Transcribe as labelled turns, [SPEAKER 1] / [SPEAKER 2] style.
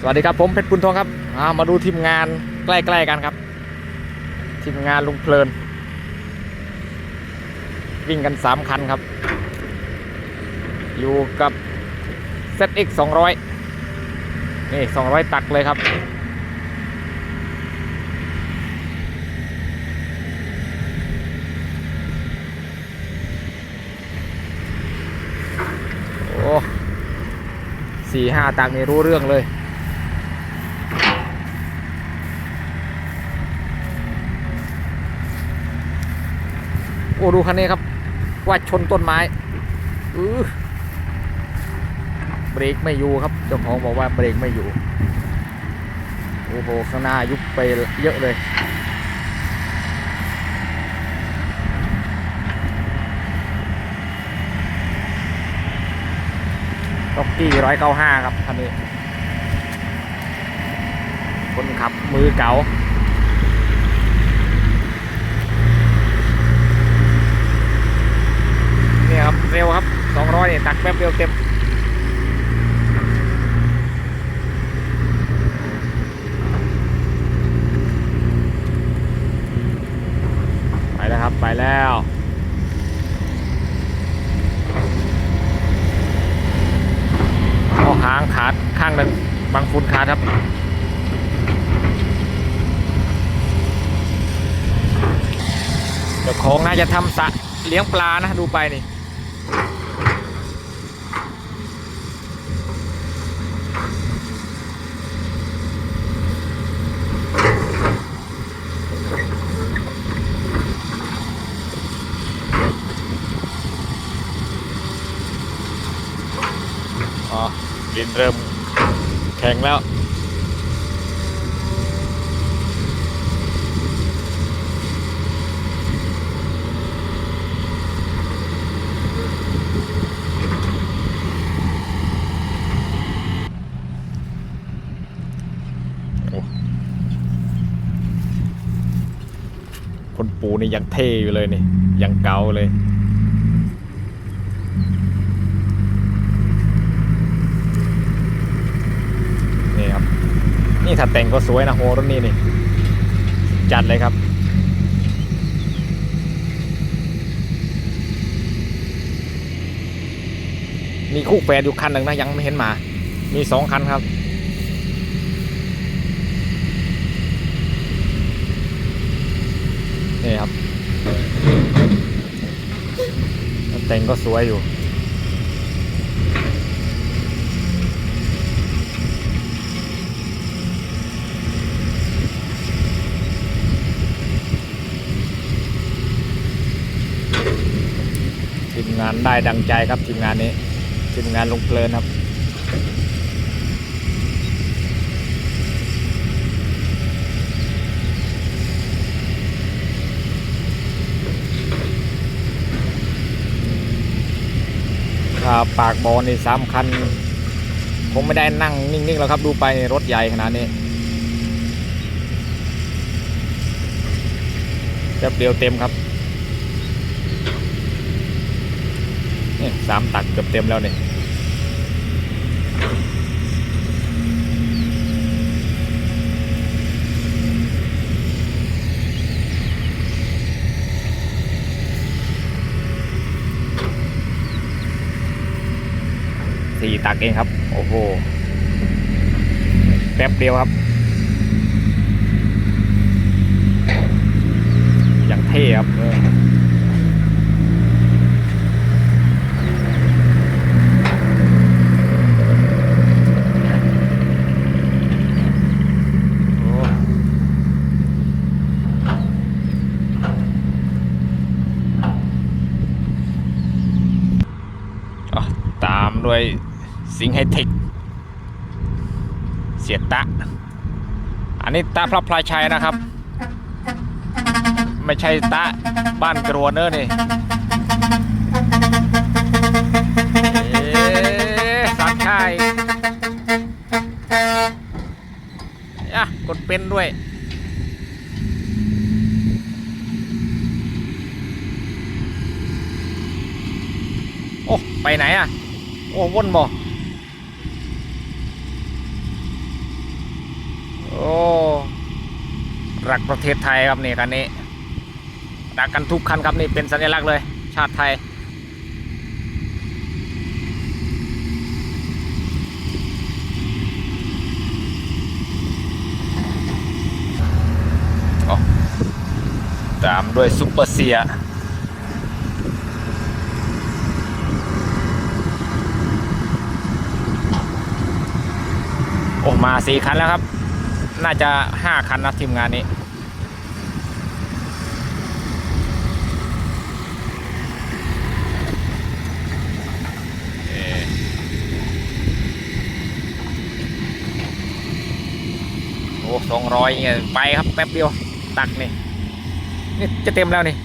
[SPEAKER 1] สวัสดีครับผมเพชรปุณทองครับามาดูทีมงานใกล้ๆกันครับ ทีมงานลุงเพลิน วิ่งกัน 3 คันครับ อยู่กับ ZX 200นี่ 200 ตักเลยครับ โอ้สี่ห้าตักนี่รู้เรื่องเลย โอ้ดูคันนี้ครับ ว่าชนต้นไม้อือเบรกไม่อยู่ครับเจ้าของบอกว่าเบรกไม่อยู่โอ้โหข้างหน้ายุบไปเยอะเลยต็อกกี้ร้อยเก้าห้าครับคันนี้คนขับมือเก๋า เนี่ยครับเร็วครับ200เนี่ยตักแป๊บเดียวเต็มไปแล้วครับไปแล้วเอหางขาดข้างหนึ่งบางฟุนขาดครับเจ้าของน่าจะทำสะเลี้ยงปลานะดูไปนี่ อ๋อดินเริ่มแข็งแล้ว คนปูนี่ยังเท่อยู่เลยนี่ ยังเก่าเลย นี่ครับ นี่ถ้าแต่งก็สวยนะโฮรถนี่นี่ จัดเลยครับ มีคู่แฝดอยู่คันหนึ่งนะ ยังไม่เห็นมา มีสองคันครับนี่ครับแต่งก็สวยอยู่ ทีม งานได้ดังใจครับทีมงานนี้ทีมงานลงเพลินครับถ้าปากบอลนี่สามคันคงไม่ได้นั่งนิ่งๆแล้วครับดูไปรถใหญ่ขนาดนี้แป๊บเดียวเต็มครับ นี่สามตักเกือบเต็มแล้วเนี่ยสี่ตักเองครับ โอ้โห แป๊บเดียวครับ อย่างเท่ครับเออ โอ้อะ ด้วยสิงห์ไฮเทคเสียตะ อันนี้ตาพระพลายชัยนะครับ ไม่ใช่ตะบ้านกรวเนอร์นี่เอ๊ะสัตว์ชัยอะกดเป็นด้วยโอ้ ไปไหนอะ อ้วนบ่รักประเทศไทยครับนี่คันนี้รักกันทุกคันครับนี่เป็นสัญลักษณ์เลย ชาติไทยอ๋อตามด้วยซุปเปอร์เซีย อ้มาสี่คันแล้วครับ น่าจะห้าคันนะทีมงานนี้ โอ้สองร้อยเงี้ยไปครับแป๊บเดียว ตักนี่ นี่จะเต็มแล้วนี่